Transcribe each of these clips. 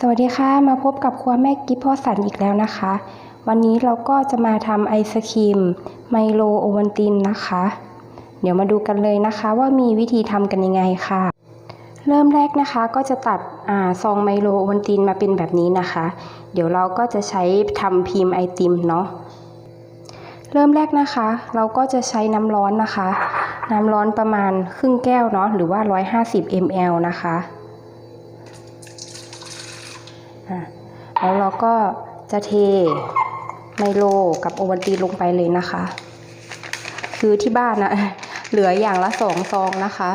สวัสดีค่ะ มาพบกับครัวแม่กิฟพ่อสันอีกแล้วนะคะ วันนี้เราก็จะมาทำไอศครีมไมโลโอวัลตินนะคะ เดี๋ยวมาดูกันเลยนะคะว่ามีวิธีทำกันยังไงค่ะ เริ่มแรกนะคะก็จะตัดอซองไมโลโอวัลตินมาเป็นแบบนี้นะคะ เดี๋ยวเราก็จะใช้ทำพิมพ์ไอติมเนาะเริ่มแรกนะคะ เราก็จะใช้น้ำร้อนนะคะ น้ำร้อนประมาณครึ่งแก้วเนาะหรือว่า 150 ml นะคะ อะแล้วเราก็จะเทไมโลกับโอวัลตินลงไปเลยนะคะ คือที่บ้านนะเหลืออย่างละสองซองนะคะ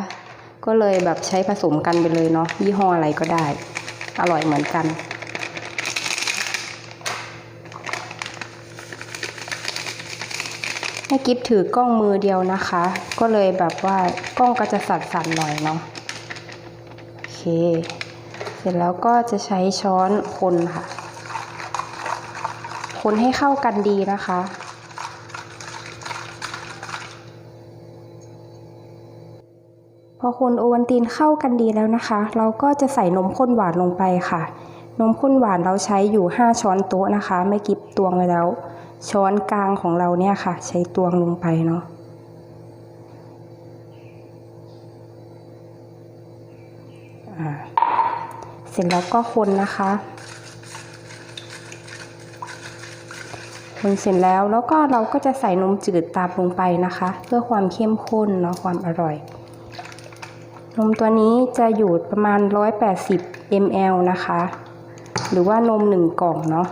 ก็เลยแบบใช้ผสมกันไปเลยเนาะยี่ห้ออะไรก็ได้ อร่อยเหมือนกันแม่กิฟถือกล้องมือเดียวนะคะ ก็เลยแบบว่ากล้องก็จะสั่นๆหน่อยเนาะโอเค เสร็จแล้วก็จะใช้ช้อนคนค่ะ คนให้เข้ากันดีนะคะ พอคนโอวันตินเข้ากันดีแล้วนะคะ เราก็จะใส่นมข้นหวานลงไปค่ะ นมข้นหวานเราใช้อยู่ 5 ช้อนโต๊ะนะคะ ไม่กิบตวงไว้แล้ว ช้อนกลางของเราเนี่ยค่ะ ใช้ตวงลงไปเนาะอ่าเส ร็จแล้วก็คนนะคะ คนเสร็จแล้วแล้วก็เราก็จะใส่นมจืดตามลงไปนะคะ เพื่อความเข้มข้นเนาะความอร่อย นมตัวนี้จะอยู่ประมาณ 180 ml นะคะ หรือว่านมหนึ่งกล่องเนาะ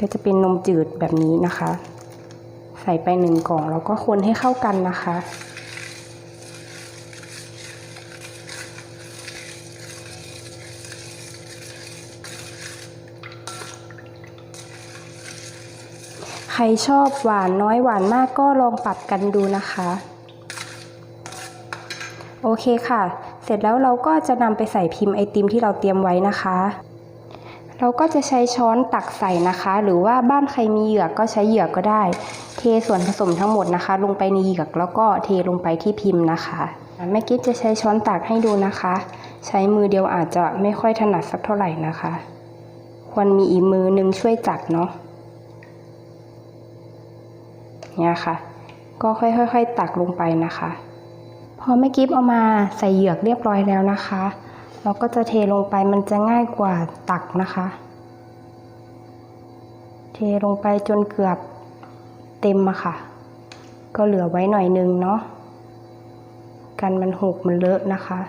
ก็จะเป็นนมจืดแบบนี้นะคะ ใส่ไปหนึ่งกล่องแล้วก็คนให้เข้ากันนะคะ รชอบหวานน้อยหวานมากก็ลองปรับกันดูนะคะ โอเคค่ะ เสร็จแล้วเราก็จะนำไปใส่พิมพ์ไอติมที่เราเตรียมไว้นะคะ เราก็จะใช้ช้อนตักใส่นะคะ หรือว่าบ้านใครมีเหยือกก็ใช้เหยือกก็ได้ เทส่วนผสมทั้งหมดนะคะ ลงไปในเหยือกแล้วก็เทลงไปที่พิมพ์นะคะแม่กิ๊ฟจะใช้ช้อนตักให้ดูนะคะ ใช้มือเดียวอาจจะไม่ค่อยถนัดสักเท่าไหร่นะคะ ควรมีอีกมือนึงช่วยจับเนาะ เนี่ยค่ะ ก็ค่อยๆ ตักลงไปนะคะ พอแม่กิฟเอามาใส่เหยือกเรียบร้อยแล้วนะคะ เราก็จะเทลงไปมันจะง่ายกว่าตักนะคะ เทลงไปจนเกือบเต็มอะค่ะ ก็เหลือไว้หน่อยนึงเนาะกันมันหกมันเลอะนะคะอะ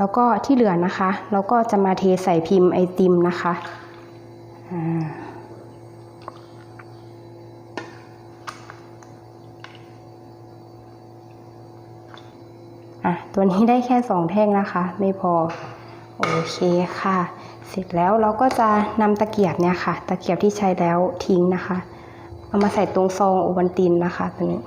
แล้วก็ที่เหลือนะคะ เราก็จะมาเทใส่พิมพ์ไอติมนะคะอ่าอะตัวนี้ได้แค่สองแท่งนะคะ ไม่พอ โอเคค่ะ เสร็จแล้วเราก็จะนำตะเกียบเนี่ยค่ะ ตะเกียบที่ใช้แล้วทิ้งนะคะ เอามาใส่ตรงซองโอวัลตินนะคะตัวนี้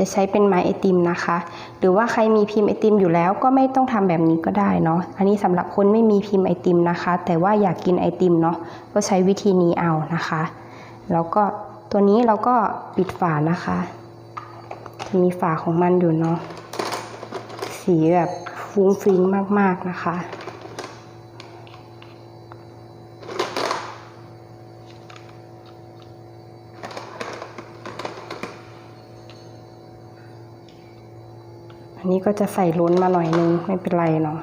จะใช้เป็นไม้ไอติมนะคะ หรือว่าใครมีพิมพ์ไอติมอยู่แล้วก็ไม่ต้องทำแบบนี้ก็ได้เนาะอันนี้สำหรับคนไม่มีพิมพ์ไอติมนะคะ แต่ว่าอยากกินไอติมเนาะก็ใช้วิธีนี้เอานะคะ แล้วก็ตัวนี้เราก็ปิดฝานะคะ จะมีฝาของมันอยู่เนาะสีแบบฟุ้งฟิ้งมากๆนะคะ นี้ก็จะใส่ล้นมาหน่อยนึง ไม่เป็นไรเนาะ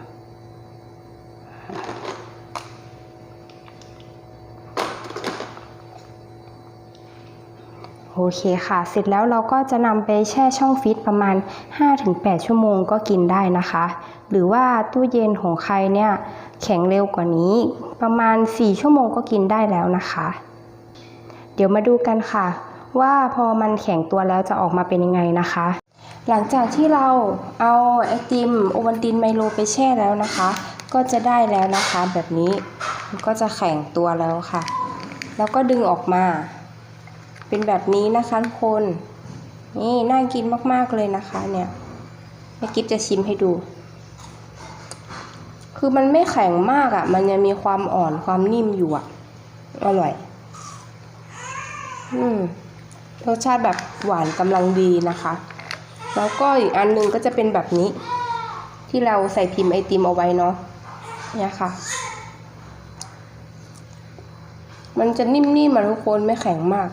โอเคค่ะ เสร็จแล้วเราก็จะนำไปแช่ช่องฟิตประมาณ 5-8 ชั่วโมงก็กินได้นะคะ หรือว่าตู้เย็นของใครเนี่ยแข็งเร็วกว่านี้ ประมาณ 4 ชั่วโมงก็กินได้แล้วนะคะ เดี๋ยวมาดูกันค่ะ ว่าพอมันแข็งตัวแล้วจะออกมาเป็นยังไงนะคะ หลังจากที่เราเอาไอติมโอวัลตินไมโลไปแช่แล้วนะคะ ก็จะได้แล้วนะคะแบบนี้มันก็จะแข็งตัวแล้วค่ะ แล้วก็ดึงออกมา เป็นแบบนี้นะคะทุกคนนี่น่ากินมากๆเลยนะคะเนี่ยแม่กิฟจะชิมให้ดู คือมันไม่แข็งมากอะ่ะ มันยังมีความอ่อนความนิ่มอยู่อะ่ะอร่อย อืมรสชาติแบบหวานกำลังดีนะคะ แล้วก็อีกอันหนึงก็จะเป็นแบบนี้ ที่เราใส่พิมพ์ไอติมเอาไว้เนาะเนี่ยค่ะ มันจะนิ่มๆมาทุกคนไม่แข็งมาก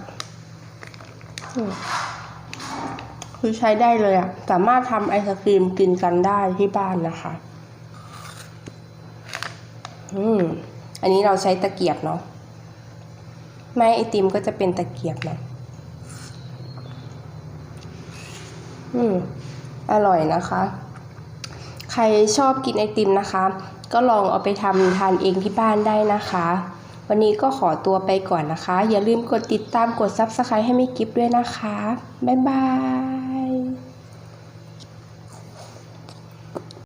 คือใช้ได้เลยอะสามารถทำไอศครีมกินกันได้ที่บ้านนะคะ อืมอันนี้เราใช้ตะเกียบเนาะไม้ไอติมก็จะเป็นตะเกียบนะ อืมอร่อยนะคะ ใครชอบกินไอติมนะคะ ก็ลองเอาไปทำทานเองที่บ้านได้นะคะ วันนี้ก็ขอตัวไปก่อนนะคะ อย่าลืมกดติดตามกด Subscribe ให้ไม่กิฟด้วยนะคะ บ๊ายบาย